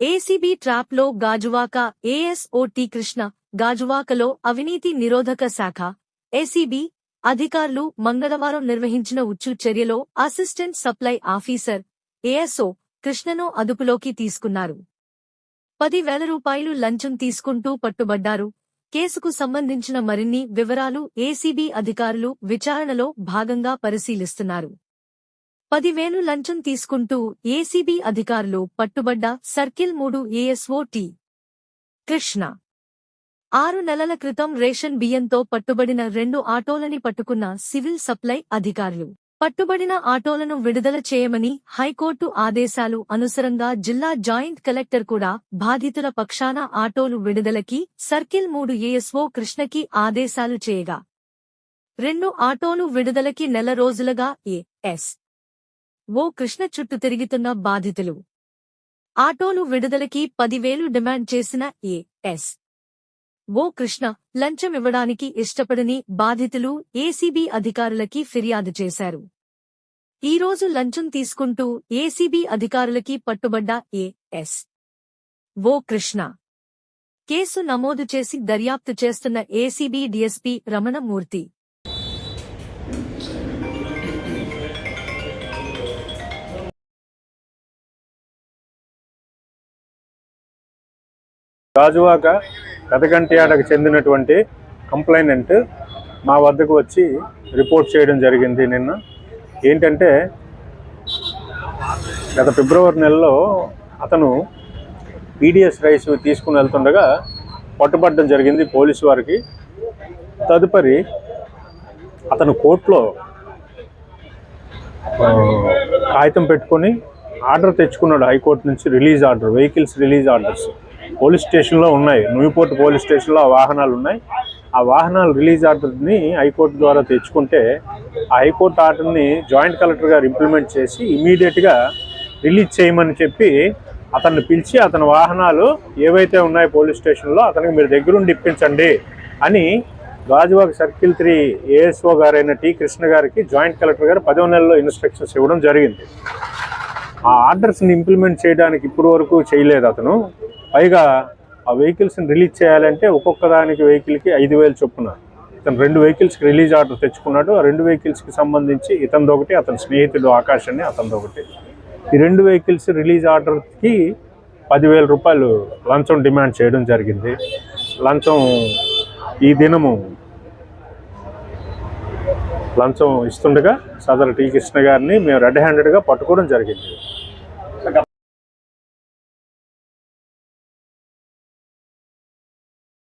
ACB ట్రాప్లో గాజువాక ఏఎస్ఓటి కృష్ణ గాజువాకలో అవినీతి నిరోధక శాఖ ఏసీబీ అధికారులు మంగళవారం నిర్వహించిన ఉచ్చు చర్యలో అసిస్టెంట్ సప్లై ఆఫీసర్ ఏఎస్ఓ కృష్ణను అదుపులోకి తీసుకున్నారు. పది వేల రూపాయలు లంచం తీసుకుంటూ పట్టుబడ్డారు. కేసుకు సంబంధించిన మరిన్ని వివరాలు ఏసీబీ అధికారులు విచారణలో భాగంగా పరిశీలిస్తున్నారు. పదివేలు లంచం తీసుకుంటూ ఏసీబీ అధికారులు పట్టుబడ్డ సర్కిల్ మూడు ఏఎస్ఓ టి. కృష్ణ. ఆరు నెలల క్రితం రేషన్ బియ్యంతో పట్టుబడిన రెండు ఆటోలని పట్టుకున్న సివిల్ సప్లై అధికారులు. పట్టుబడిన ఆటోలను విడుదల చేయమని హైకోర్టు ఆదేశాలు అనుసరంగా జిల్లా జాయింట్ కలెక్టర్ కూడా బాధితుల పక్షాన ఆటోలు విడుదలకి సర్కిల్ మూడు ఏఎస్ఓ కృష్ణకి ఆదేశాలు చేయగా. రెండు ఆటోలు విడుదలకి నెల రోజులుగా ఏఎస్ ఓ కృష్ణ చుట్టూ తిరుగుతున్న బాధితులు. ఆటోలు విడుదలకి పదివేలు డిమాండ్ చేసిన ఏఎస్ ఓ కృష్ణ లంచం ఇవ్వడానికి ఇష్టపడని బాధితులు ఏసీబీ అధికారులకి ఫిర్యాదు చేశారు. ఈరోజు లంచం తీసుకుంటూ ఏసీబీ అధికారులకి పట్టుబడ్డ ఏఎస్ ఓ కృష్ణ. కేసు నమోదు చేసి దర్యాప్తు చేస్తున్న ఏసీబీ డీఎస్పీ రమణమూర్తి. గాజువాక పెదగంటియాడకు చెందినటువంటి కంప్లైనెంట్ మా వద్దకు వచ్చి రిపోర్ట్ చేయడం జరిగింది నిన్న. ఏంటంటే గత ఫిబ్రవరి నెలలో అతను పీడిఎస్ రైస్ తీసుకుని వెళ్తుండగా పట్టుబడడం జరిగింది పోలీసు వారికి. తదుపరి అతను కోర్టులో కాగితం పెట్టుకొని ఆర్డర్ తెచ్చుకున్నాడు హైకోర్టు నుంచి release order vehicles release orders. Police స్టేషన్లో ఉన్నాయి. న్యూపోర్ట్ పోలీస్ స్టేషన్లో ఆ వాహనాలు ఉన్నాయి. ఆ వాహనాలు రిలీజ్ ఆర్డర్ని హైకోర్టు ద్వారా తెచ్చుకుంటే ఆ హైకోర్టు ఆర్డర్ని జాయింట్ కలెక్టర్ గారు ఇంప్లిమెంట్ చేసి ఇమీడియట్గా రిలీజ్ చేయమని చెప్పి అతన్ని పిలిచి అతని వాహనాలు ఏవైతే ఉన్నాయో పోలీస్ స్టేషన్లో అతనికి మీరు దగ్గరుండి ఇప్పించండి అని గాజువాక సర్కిల్ త్రీ ఏఎస్ఓ గారైన టి కృష్ణ గారికి జాయింట్ కలెక్టర్ గారు పదో నెలలో ఇన్స్ట్రక్షన్స్ ఇవ్వడం జరిగింది. ఆ ఆర్డర్స్ని ఇంప్లిమెంట్ చేయడానికి ఇప్పటి వరకు చేయలేదు అతను. పైగా ఆ వెహికల్స్ని రిలీజ్ చేయాలంటే ఒక్కొక్క దానికి వెహికల్కి ఐదు వేలు చొప్పున. ఇతను రెండు వెహికల్స్కి రిలీజ్ ఆర్డర్ తెచ్చుకున్నాడు. ఆ రెండు వెహికల్స్కి సంబంధించి ఇతనిది ఒకటి అతని స్నేహితుడు ఆకాష్ అని అతనిది ఒకటి. ఈ రెండు వెహికల్స్ రిలీజ్ ఆర్డర్కి పదివేల రూపాయలు లంచం డిమాండ్ చేయడం జరిగింది. లంచం ఈ దినము లంచం ఇస్తుండగా సదరు టీ కృష్ణ గారిని మేము రెడ్ హ్యాండెడ్గా పట్టుకోవడం జరిగింది.